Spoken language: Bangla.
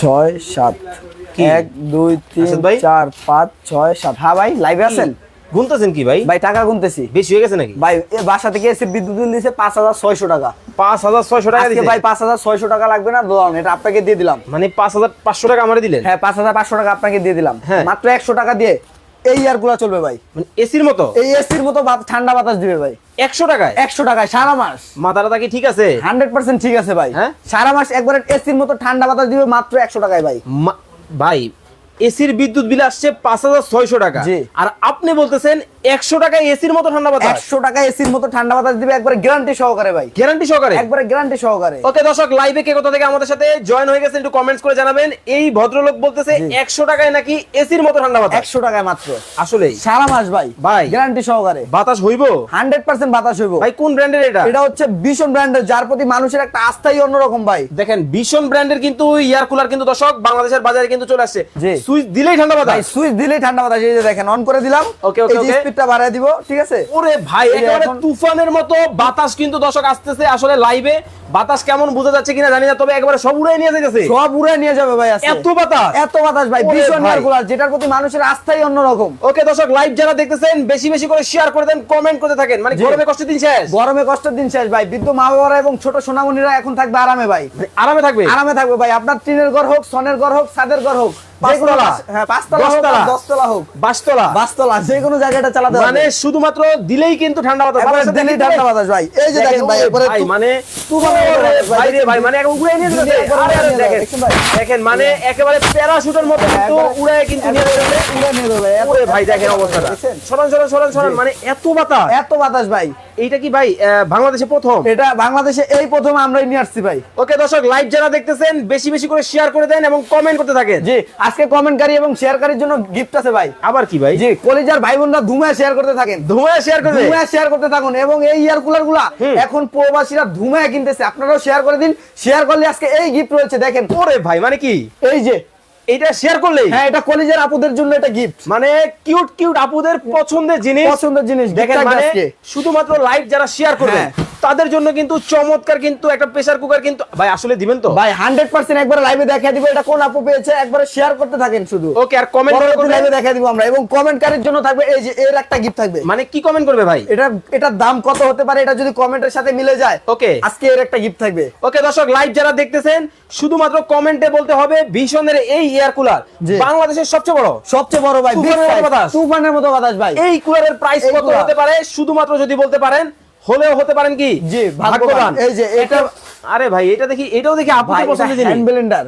ছয় সাত। এক দুই তিন? চার পাঁচ ছয় সাত। হ্যাঁ ভাই লাইভে আছেন? গুনতেছেন কি ভাই? ভাই টাকা গুনতেছি। বেশি হয়ে গেছে নাকি? ভাই বাসা থেকে এসে বিদ্যুৎ বিল দিয়েছে পাঁচ হাজার ছয়শো টাকা। পাঁচ হাজার ছয়শো টাকা দিছে? ভাই পাঁচ হাজার ছয়শো টাকা লাগবে না? দোলান এটা আপনাকে দিয়ে দিলাম। মানে পাঁচ হাজার পাঁচশো টাকা আমার দিলেন? হ্যাঁ পাঁচ হাজার পাঁচশো টাকা আপনাকে দিয়ে দিলাম। হ্যাঁ। মাত্র একশো টাকা দিয়ে এই ইয়ারগুলো চলবে ভাই। মানে এসির মতো? এই এসির মতো ঠান্ডা বাতাস দিবে ভাই। একশো টাকায়? একশো টাকায় সারা মাস। মাথাটা কি ঠিক আছে? হান্ড্রেড পার্সেন্ট ঠিক আছে ভাই। হ্যাঁ? সারা মাস একবারে এসির মতো ঠান্ডা বাতাস দিবে মাত্র একশো টাকায় ভাই। ভাই এসির বিদ্যুৎ বিল আসছে পাঁচ হাজার ছয়শো টাকা। আর আপনি বলতেছেন একশো টাকায় এসির মতো ঠান্ডা বাতাস। একশো টাকা এসির মতো ঠান্ডা বাতাস দিবে একবারে গ্যারান্টি সহকারে ভাই। গ্যারান্টি সহকারে? একবারে গ্যারান্টি সহকারে। ওকে দর্শক লাইভে কে কোথা থেকে আমাদের সাথে জয়েন হয়ে গেছেন একটু কমেন্টস করে জানাবেন। এই ভদ্রলোক বলতেছে একশো টাকায় নাকি এসির মতো ঠান্ডা বাতাস? একশো টাকায় মাত্র। আসলে সারা মাস ভাই। ভাই। গ্যারান্টি সহকারে। বাতাস হইব? হান্ড্রেড পার্সেন্ট বাতাস হইব। ভাই কোন ব্র্যান্ডের এটা? এটা হচ্ছে ভীষণ ব্র্যান্ডের যার প্রতি মানুষের একটা আস্থাই অন্যরকম ভাই। দেখেন ভীষণ ব্র্যান্ডের কিন্তু এয়ার কুলার কিন্তু দর্শক বাংলাদেশের বাজারে কিন্তু চলে আসছে। সুইচ দিলেই ঠান্ডা ভাই বাতাস সুইচ দিলেই ঠান্ডা বাতাস এই যে দেখেন অন করে দিলাম। এই যে okay. স্পিডটা বাড়ায় দিব ঠিক আছে? ওরে ভাই একেবারে তুফানের মতো বাতাস কিন্তু দর্শক আসতেছে আসলে লাইভে বাতাস কেমন বোঝা যাচ্ছে কিনা জানি না তবে একবারে সব উড়ে নিয়ে যাইতেছে। সব উড়ে নিয়ে যাবে ভাই এত বাতাস? এত বাতাস ভাই ভীষণ। যেটার প্রতি মানুষের আস্থাই অন্যরকম। ওকে দর্শক লাইভ যারা দেখতেছেন বেশি বেশি করে শেয়ার করে দেন কমেন্ট করতে থাকেন। মানে গরমে কষ্ট দিন শেষ। গরমে কষ্টের দিন শেষ ভাই বৃদ্ধ মা বাবারা এবং ছোট সোনামণিরা এখন থাকবে আরামে ভাই। আরামে থাকবে? আরামে থাকবে ভাই আপনার টিনের ঘর হোক সনের ঘর হোক ছাদের ঘর হোক হ্যাঁ মানে শুধুমাত্র দিলেই কিন্তু ঠান্ডা বাতাস দিলেই দিলেই ঠান্ডা বাতাস ভাই। এই যে দেখেন ভাই একবারে মানে মানে দেখেন মানে প্যারাশুটের মতো কিন্তু একবারে- উড়ে কিন্তু ভাই দেখেন অবস্থাটা। সরান সরান সরান সরান মানে এত বাতাস। এত বাতাস ভাই। এইটা কি ভাই বাংলাদেশে প্রথম? এটা বাংলাদেশে এই প্রথম আমরাই নিয়ে আসছি ভাই। ওকে দর্শক লাইভ যারা দেখতেছেন বেশি বেশি করে শেয়ার করে দেন এবং কমেন্ট করতে থাকেন। জি আজকে কমেন্টকারী এবং শেয়ারকারীর জন্য গিফট আছে ভাই। আবার কি ভাই? জি কলিজার ভাই বোনরা ধুমায় শেয়ার করতে থাকেন। ধুমায় শেয়ার করবে? ধুমায় শেয়ার করতে থাকুন এবং এই ইয়ার কুলারগুলা এখন প্রবাসীরা ধুমায় কিনতেছে। আপনারাও শেয়ার করে দিন। শেয়ার করলে আজকে এই গিফট রয়েছে দেখেন। ওরে ভাই মানে কি? এই যে এটা শেয়ার করলেই। হ্যাঁ এটা কলেজের আপুদের জন্য এটা গিফট মানে কিউট কিউট আপুদের পছন্দের জিনিস। পছন্দের জিনিস। দেখেন মানে শুধুমাত্র লাইভ যারা শেয়ার করবে হ্যাঁ। তাদের জন্য কিন্তু চমৎকার কিন্তু একটা প্রেসার কুকার কিন্তু ভাই আসলে দিবেন তো? ভাই হান্ড্রেড পার্সেন্ট একবার লাইভে দেখা দিব এটা কোন আপু পেয়েছে একবার শেয়ার করতে থাকেন শুধু। ওকে আর কমেন্ট লাইভে দেখা দিব আমরা এবং কমেন্টকারীর জন্য থাকবে এই যে এর একটা গিফট থাকবে। মানে কি কমেন্ট করবে ভাই? এটা এটার দাম কত হতে পারে এটা যদি কমেন্টের সাথে মিলে যায় ওকে আজকে এর একটা গিফট থাকবে। ওকে দর্শক লাইভ যারা দেখতেছেন শুধুমাত্র কমেন্টে বলতে হবে ভীষণের এই এয়ার কুলার। বাংলাদেশের সবচেয়ে বড়। সবচেয়ে বড় ভাই তুফানের মতো বাতাস। ভাই। এই কুলারের প্রাইস কত। হতে পারে শুধুমাত্র যদি বলতে পারেন হলেও হতে পারেন কি? জি, ভাগ্যবান। এই যে এটা- আরে ভাই এটা দেখি এটাও দেখি আপনার পছন্দের জিনিস। Hand Blender